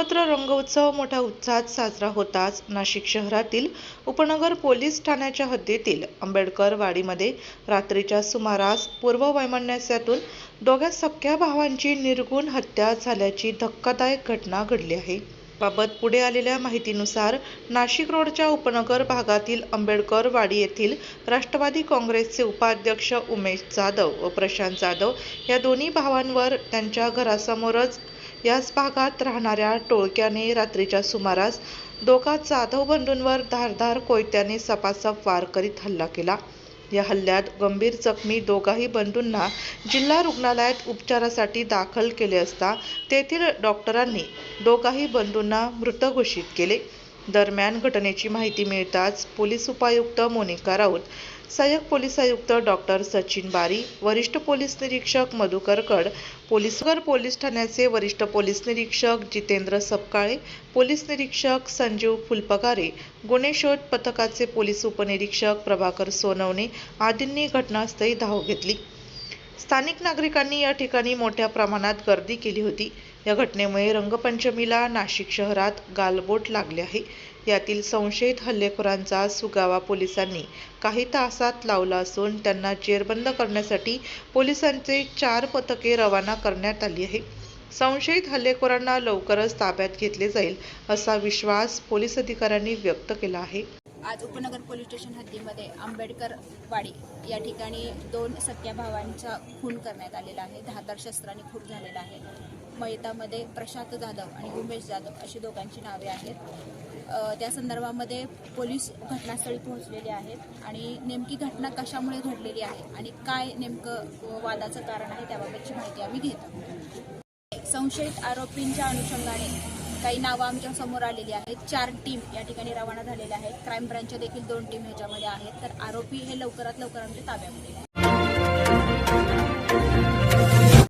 सर्वत्र रंगोत्सव मोठ्या उत्साहात साजरा होताच नाशिक शहरातील उपनगर पोलीस ठाण्याच्या हद्दीतील आंबेडकर वाडीमध्ये रात्रीच्या सुमारास पूर्व वैमनस्यातून दोघा सख्या भावांची निर्गुण हत्या झाल्याची धक्कादायक घटना घडली आहे. बाबत पुढे आलेल्या माहितीनुसार नाशिक रोडच्या उपनगर भागातील आंबेडकर वाडी येथील राष्ट्रवादी काँग्रेसचे उपाध्यक्ष उमेश जाधव व प्रशांत जाधव या दोन्ही भावांवर त्यांच्या घरासमोरच याच भागात राहणाऱ्या टोळक्याने रात्रीच्या सुमारास दोघा जाधव बंधूंवर धारधार कोयत्याने सपासप वार करीत हल्ला केला. या हल्ल्यात गंभीर जखमी दोघाही बंधूंना जिल्हा रुग्णालयात उपचारासाठी दाखल केले असता तेथील डॉक्टरांनी दोघाही बंधूंना मृत घोषित केले. दरम्यान घटनेची माहिती मिळताच पोलीस उपायुक्त मोनिका राऊत सहाय्यक पोलीस आयुक्त डॉक्टर सचिन बारी वरिष्ठ पोलीस निरीक्षक मधुकरकड पोलीसगर पोलीस ठाण्याचे वरिष्ठ पोलीस निरीक्षक जितेंद्र सपकाळे पोलीस निरीक्षक संजीव फुलपगारे गुन्हे शोध पथकाचे पोलीस उपनिरीक्षक प्रभाकर सोनवणे आदींनी घटनास्थळी धाव घेतली. स्थानिक नागरिकांनी या ठिकाणी मोठ्या प्रमाणात गर्दी केली होती. या घटनेमुळे रंगपंचमीला नाशिक शहरात गालबोट लागले आहे. यातील संशयित हल्लेखोरांचा सुगावा पोलिसांनी काही तासात लावला असून त्यांना जेरबंद करण्यासाठी पोलिसांचे चार पथके रवाना करण्यात आली आहे. संशयित हल्लेखोरांना लवकरच ताब्यात घेतले जाईल असा विश्वास पोलीस अधिकाऱ्यांनी व्यक्त केला आहे. आज उपनगर पोलीस स्टेशन हद्दीमध्ये आंबेडकर वाडी या ठिकाणी दोन सख्या भावांचा खून करण्यात आलेला आहे. धातर शस्त्राने खून झालेला आहे. मयतामध्ये प्रशांत जाधव आणि उमेश जाधव अशी दोघांची नावे आहेत. त्या संदर्भामध्ये पोलीस घटनास्थळी पोहोचलेले आहेत आणि नेमकी घटना कशामुळे घडलेली आहे आणि काय नेमकं वादाचं कारण आहे त्याबाबतची माहिती आम्ही घेतो. संशयित आरोपींच्या अनुषंगाने काही नावं आमच्यासमोर आलेली आहेत. चार टीम या ठिकाणी रवाना झालेल्या आहेत. क्राईम ब्रांचच्या देखील दोन टीम ह्याच्यामध्ये आहेत. तर आरोपी हे लवकरात लवकर आमच्या ताब्यामध्ये